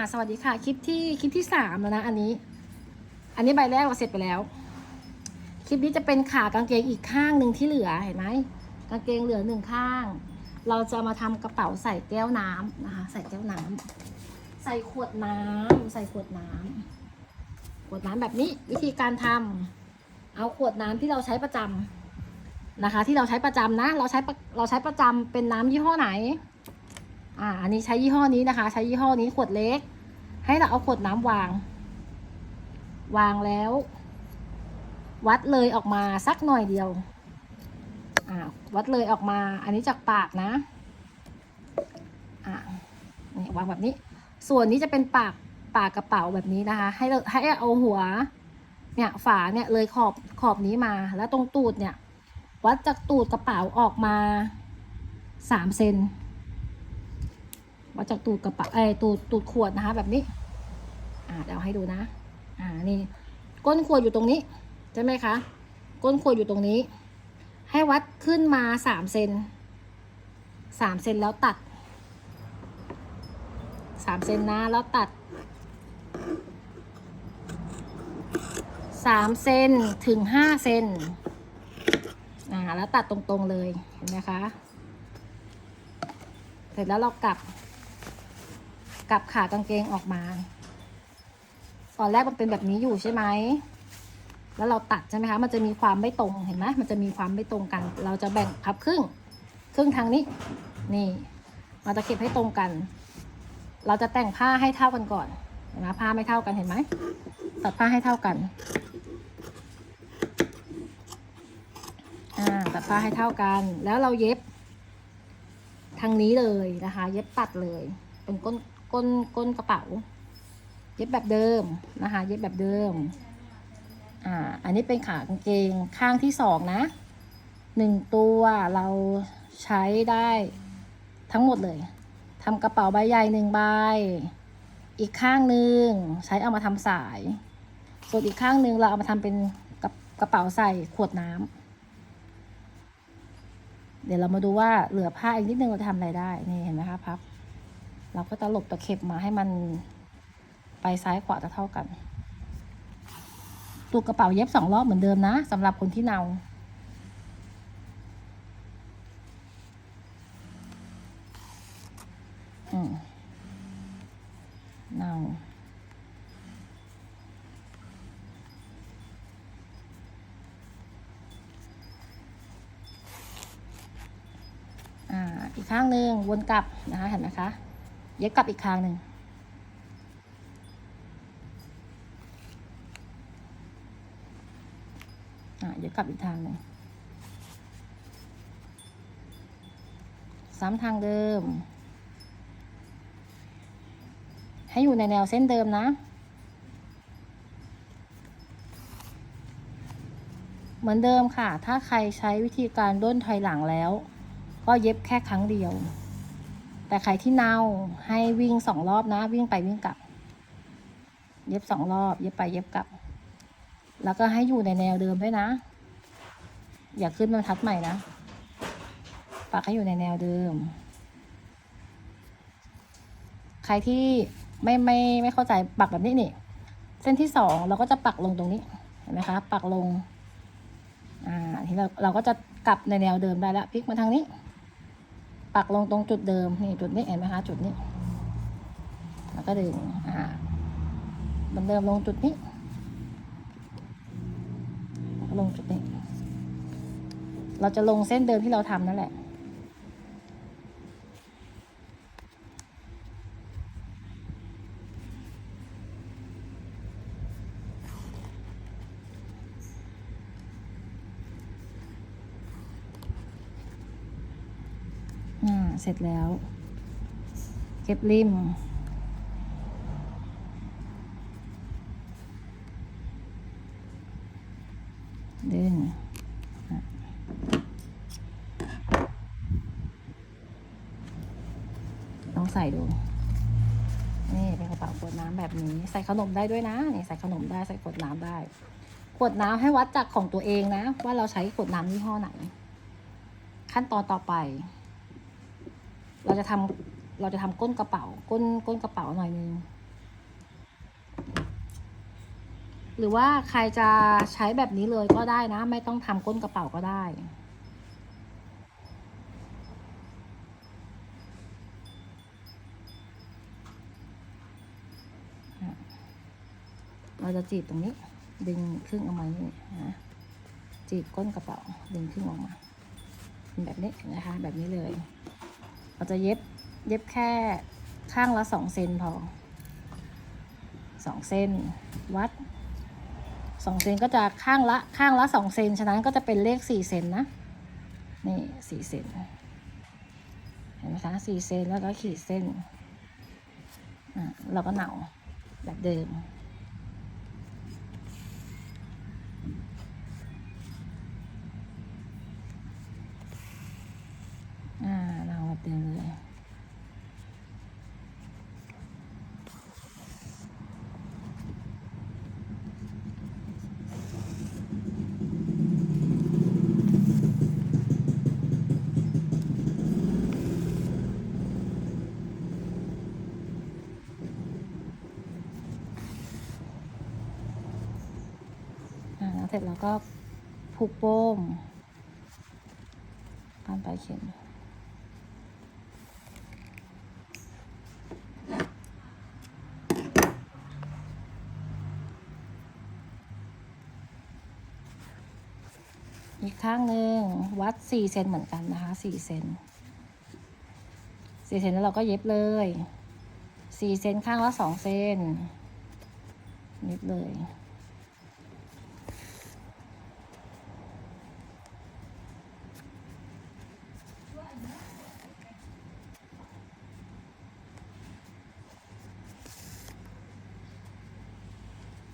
อ่าสวัสดีค่ะ คลิปที่คลิปที่สามแล้วนะ อันนี้ อันนี้ใบแรกเราเสร็จไปแล้ว คลิปนี้จะเป็นขากางเกงอีกข้างหนึ่งที่เหลือเห็นไหมกางเกงเหลือหนึ่งข้าง เราจะมาทำกระเป๋าใส่แก้วน้ำนะคะ ใส่แก้วน้ำใส่ขวดน้ำใส่ขวดน้ำขวดน้ำแบบนี้วิธีการทำเอาขวดน้ำที่เราใช้ประจำนะคะ ที่เราใช้ประจำนะ เราใช้เราใช้ประจำเป็นน้ำยี่ห้อไหน อ่า อันนี้ใช้ยี่ห้อนี้นะคะ ใช้ยี่ห้อนี้ขวดเล็ก ให้เราเอาขวดน้ำวาง วางแล้ว วัดเลยออกมาสักหน่อยเดียว อ่า วัดเลยออกมา อันนี้จากปากนะ อ่านี่วางแบบนี้ ส่วนนี้จะเป็นปากปากกระเป๋าแบบนี้นะคะ ให้เราให้เอาหัว เนี่ยฝาเนี่ยเลยขอบขอบนี้มา แล้วตรงตูดเนี่ย วัดจากตูดกระเป๋าออกมาสามเซน วัดจากตูดกระเป๋าเอ้ยตูดตูดขวดนะคะ แบบนี้ อ่าเดี๋ยวให้ดูนะ อ่านี่ก้นขวดอยู่ตรงนี้ใช่ไหมคะ ก้นขวดอยู่ตรงนี้ ให้วัดขึ้นมาสามเซนสามเซนแล้วตัดสามเซนนะแล้วตัดสามเซนถึงห้าเซนอ่าแล้วตัดตรงๆเลยเห็นไหมคะ เสร็จแล้วเรากลับ กลับขากางเกงออกมา ตอนแรกมันเป็นแบบนี้อยู่ใช่ไหม แล้วเราตัดใช่ไหมคะ มันจะมีความไม่ตรงเห็นไหมมันจะมีความไม่ตรงกัน เราจะแบ่งพับครึ่ง ครึ่งทางนี้ นี่ เราจะเก็บให้ตรงกัน เราจะแต่งผ้าให้เท่ากันก่อนเห็นไหมผ้าไม่เท่ากันเห็นไหม ตัดผ้าให้เท่ากัน อ่า ตัดผ้าให้เท่ากัน แล้วเราเย็บทางนี้เลยนะคะ เย็บตัดเลย เป็นก้น ก้นก้นกระเป๋า เย็บแบบเดิมนะคะ เย็บแบบเดิม อ่า อันนี้เป็นขากางเกงข้างที่สองนะหนึ่งตัวเราใช้ได้ทั้งหมดเลยทำกระเป๋าใบใหญ่หนึ่งใบ อีกข้างหนึ่งใช้เอามาทำสาย ส่วนอีกข้างหนึ่งเราเอามาทำเป็นกระกระเป๋าใส่ขวดน้ำเดี๋ยวเรามาดูว่าเหลือผ้าอีกนิดนึงเราจะทำอะไรได้ นี่เห็นไหมคะพับ เราก็ตลบตะเข็บมาให้มันไปซ้ายขวาจะเท่ากัน ตัวกระเป๋าเย็บสองรอบเหมือนเดิมนะสำหรับคนที่เนาอืมเนาอ่าอีกข้างหนึ่งวนกลับนะคะเห็นไหมคะ เย็บกลับอีกข้างหนึ่งอะเดี๋ยวกลับอีกทางหนึ่งซ้ำทางเดิม ให้อยู่ในแนวเส้นเดิมนะ เหมือนเดิมค่ะ ถ้าใครใช้วิธีการด้นถอยหลังแล้ว ก็เย็บแค่ครั้งเดียว แต่ใครที่เนาให้วิ่งสองรอบนะ วิ่งไปวิ่งกลับ เย็บสองรอบ เย็บไปเย็บกลับ แล้วก็ให้อยู่ในแนวเดิมด้วยนะ อย่าขึ้นบรรทัดใหม่นะปักให้อยู่ในแนวเดิม ใครที่ไม่ไม่ไม่เข้าใจปักแบบนี้นี่เส้นที่สองเราก็จะปักลงตรงนี้เห็นไหมคะ ปักลง อ่าทีเราเราก็จะกลับในแนวเดิมได้แล้วพลิกมาทางนี้ ปักลงตรงจุดเดิมนี่จุดนี้เห็นไหมคะจุดนี้ แล้วก็ดึงอ่าเหมือนเดิมลงจุดนี้ ลงจุดนี้ เราจะลงเส้นเดิมที่เราทำนั่นแหละ อ่า เสร็จแล้ว เก็บริม ดึงลองใส่ดูนี่เป็นกระเป๋าขวดน้ำแบบนี้ ใส่ขนมได้ด้วยนะนี่ใส่ขนมได้ใส่ขวดน้ำได้ขวดน้ำให้วัดจากของตัวเองนะ ว่าเราใช้ขวดน้ำยี่ห้อไหน ขั้นตอนต่อไป เราจะทำเราจะทำก้นกระเป๋า ก้นก้นกระเป๋าหน่อยนึงหรือว่าใครจะใช้แบบนี้เลยก็ได้นะ ไม่ต้องทำก้นกระเป๋าก็ได้เราจะจีบตรงนี้ ดึงครึ่งออกมานี่นะจีบก้นกระเป๋า ดึงครึ่งออกมา แบบนี้นะคะ แบบนี้เลย เราจะเย็บเย็บแค่ข้างละสองเซนพอสองเซนวัดสองเซนก็จะข้างละข้างละสองเซนฉะนั้นก็จะเป็นเลขสี่เซนนะนี่สี่เซนเห็นไหมคะสี่เซนแล้วก็ขีดเส้นอะเราก็เหนาแบบเดิม อ่าเราแบบเดิมเลย อ่าแล้ว เสร็จแล้วก็ผูกโป้มการปลายเข็มอีกข้างหนึ่งวัดสี่เซนเหมือนกันนะคะสี่เซนสี่เซนแล้วเราก็เย็บเลยสี่เซนข้างละสองเซนเย็บเลย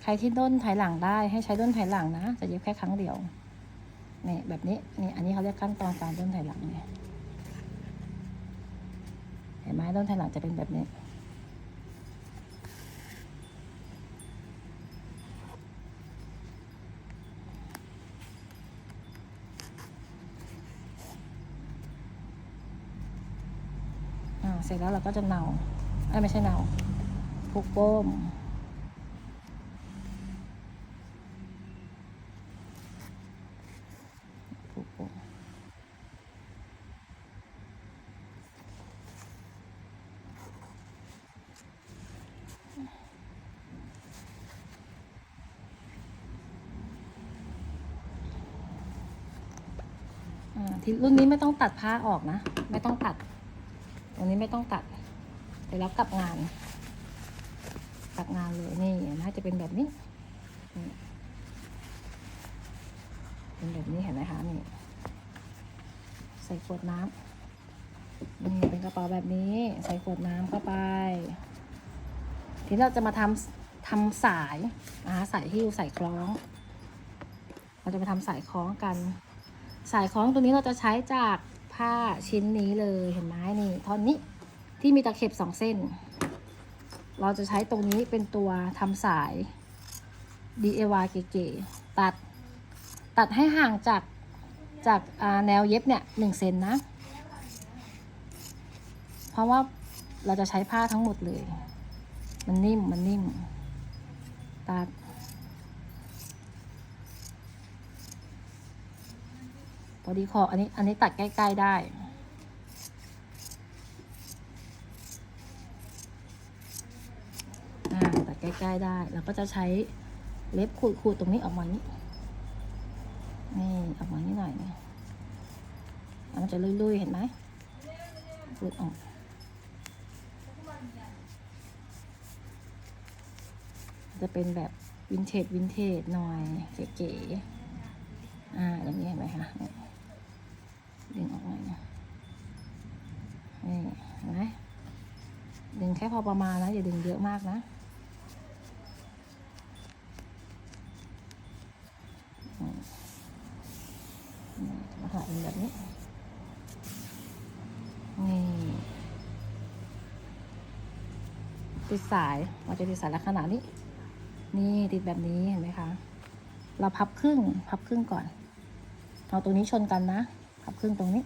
รที่ด้นถอยหลังได้ให้ใช้ด้นถอยหลังนะ จะเย็บแค่ครั้งเดียวนี่แบบนี้นี่อันนี้เขาเรียกขั้นตอนการด้นถอยหลังเนี่ยเห็นไหมด้นถอยหลังจะเป็นแบบนี้อ่าเสร็จแล้วเราก็จะเนาเอ้ไม่ใช่เนาผูกโป้ม ผูกโป้งอ่า ที่รุ่นนี้ไม่ต้องตัดผ้าออกนะ ไม่ต้องตัด ตรงนี้ไม่ต้องตัดเสร็จแล้วกลับงาน กลับงานเลยนี่น่าจะเป็นแบบนี้ เป็นแบบนี้เห็นไหมคะนี่ใส่ขวดน้ำนี่เป็นกระเป๋าแบบนี้ใส่ขวดน้ำเข้าไป ทีนี้เราจะมาทำทำสายนะคะสายที่อยู่ใส่คล้อง เราจะไปทำสายคล้องกัน สายคล้องตัวนี้เราจะใช้จากผ้าชิ้นนี้เลยเห็นไหมนี่ท่อนนี้ที่มีตะเข็บสองเส้น เราจะใช้ตรงนี้เป็นตัวทำสาย DIY เก๋ๆตัด ตัดให้ห่างจากจากแนวเย็บเนี่ยหนึ่งเซนนะ เพราะว่าเราจะใช้ผ้าทั้งหมดเลย มันนิ่ม มันนิ่ม ตัด พอดีคออันนี้อันนี้ตัดใกล้ ๆ ได้ ตัดใกล้ ๆ ได้เราก็จะใช้เล็บขูดๆตรงนี้ออกมานี้นี่ออกมานี้หน่อยนี่มันจะลุยๆ เห็นไหมขูดออกจะเป็นแบบวินเทจวินเทจหน่อยเก๋ๆอ่าอย่างนี้เห็นไหมคะ ดึงออกหน่อยนะนี่เห็นไหมดึงแค่พอประมาณนะอย่าดึงเยอะมากนะมนี่ลักษณะเป็นแบบนี้ นี่ติดสายเราจะติดสายลักษณะนี้ นี่ติดแบบนี้เห็นไหมคะ เราพับครึ่ง พับครึ่งก่อน เอาตรงนี้ชนกันนะ พับครึ่งตรงนี้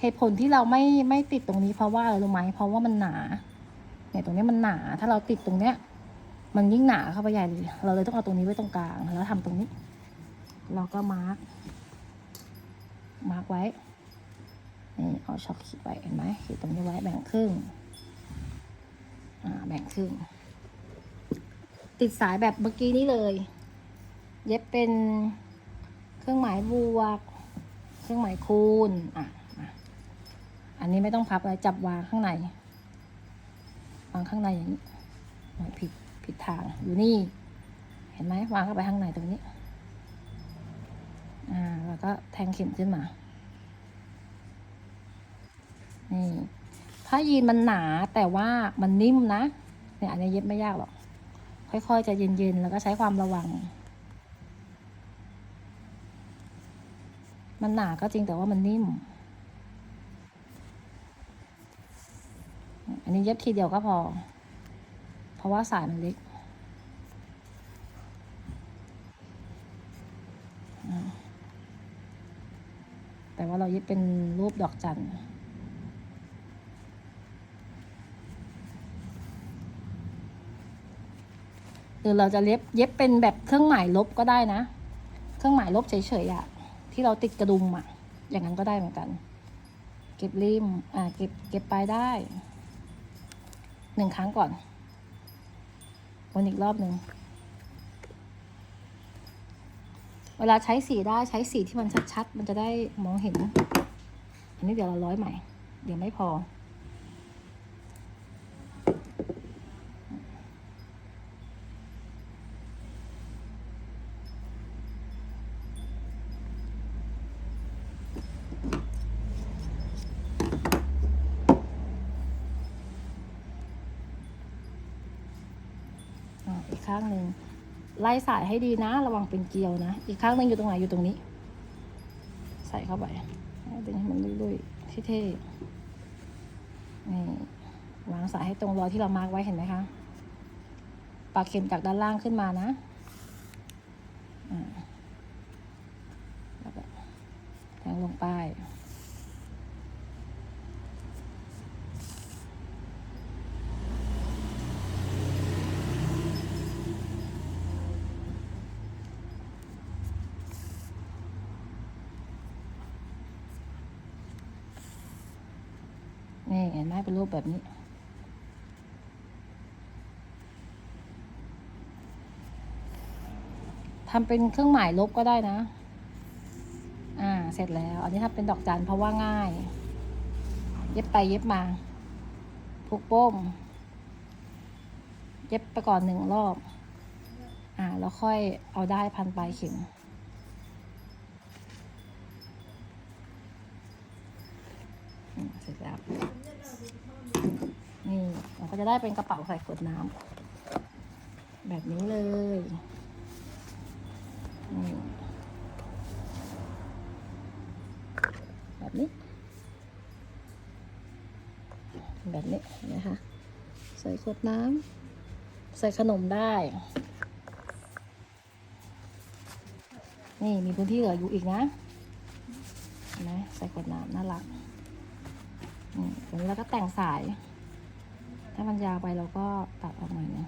เหตุผลที่เราไม่ไม่ติดตรงนี้เพราะว่าอะไรรู้ไหมเพราะว่ามันหนา เนี่ยตรงนี้มันหนา ถ้าเราติดตรงเนี้ย มันยิ่งหนาเข้าไปใหญ่เลย เราเลยต้องเอาตรงนี้ไว้ตรงกลาง แล้วทำตรงนี้ เราก็มาร์กมาร์กไว้ นี่เอาช็อคขีดไว้เห็นไหมขีดตรงนี้ไว้แบ่งครึ่ง อ่าแบ่งครึ่ง ติดสายแบบเมื่อกี้นี้เลย เย็บเป็นเครื่องหมายบวก เครื่องหมายคูณอะอันนี้ไม่ต้องพับเลยจับวางข้างใน วางข้างในอย่างนี้ผิดผิดทางอยู่นี่ เห็นไหมวางเข้าไปข้างในตรงนี้ อ่าแล้วก็แทงเข็มขึ้นมา นี่ผ้ายีนมันหนาแต่ว่ามันนิ่มนะ เนี่ยอันนี้เย็บไม่ยากหรอก ค่อยๆจะเย็นๆ แล้วก็ใช้ความระวัง มันหนาก็จริงแต่ว่ามันนิ่ม อันนี้เย็บทีเดียวก็พอ เพราะว่าสายมันเล็กแต่ว่าเราเย็บเป็นรูปดอกจันทร์หรือเราจะเย็บเย็บเป็นแบบเครื่องหมายลบก็ได้นะ เครื่องหมายลบเฉยๆอะ ที่เราติดกระดุมอะอย่างนั้นก็ได้เหมือนกัน เก็บริมอ่าเก็บเก็บปลายได้หนึ่งครั้งก่อน วนอีกรอบหนึ่งเวลาใช้สีได้ใช้สีที่มันชัดๆ มันจะได้มองเห็น อันนี้เดี๋ยวเราร้อยใหม่ เดี๋ยวไม่พอ ข้างหนึ่งไล่สายให้ดีนะ ระวังเป็นเกลียวนะ อีกข้างหนึ่งอยู่ตรงไหนอยู่ตรงนี้ ใส่เข้าไปดึงให้มันลุยๆเท่ๆนี่วางสายให้ตรงรอยที่เรามาร์กไว้เห็นไหมคะปากเข็มจากด้านล่างขึ้นมานะแล้วก็แทงลงไป นี่เห็นไหมเป็นรูปแบบนี้ ทำเป็นเครื่องหมายลบก็ได้นะ อ่า เสร็จแล้ว อันนี้ทำเป็นดอกจันเพราะว่าง่าย เย็บไปเย็บมาผูกโป้งเย็บไปก่อนหนึ่งรอบ อ่า แล้วค่อยเอาได้พันปลายเข็ม อืมเสร็จแล้ว นี่เรา ก็จะได้เป็นกระเป๋าใส่ขวดน้ำแบบนี้เลยแบบนี้ แบบนี้นะคะ ใส่ขวดน้ำใส่ขนมได้ นี่มีพื้นที่เหลืออยู่อีกนะนไหมใส่ขวดน้ำน่ารักอืมตรงนี้เราก็แต่งสาย มันยาวไปเราก็ตัดออกหน่อยนึง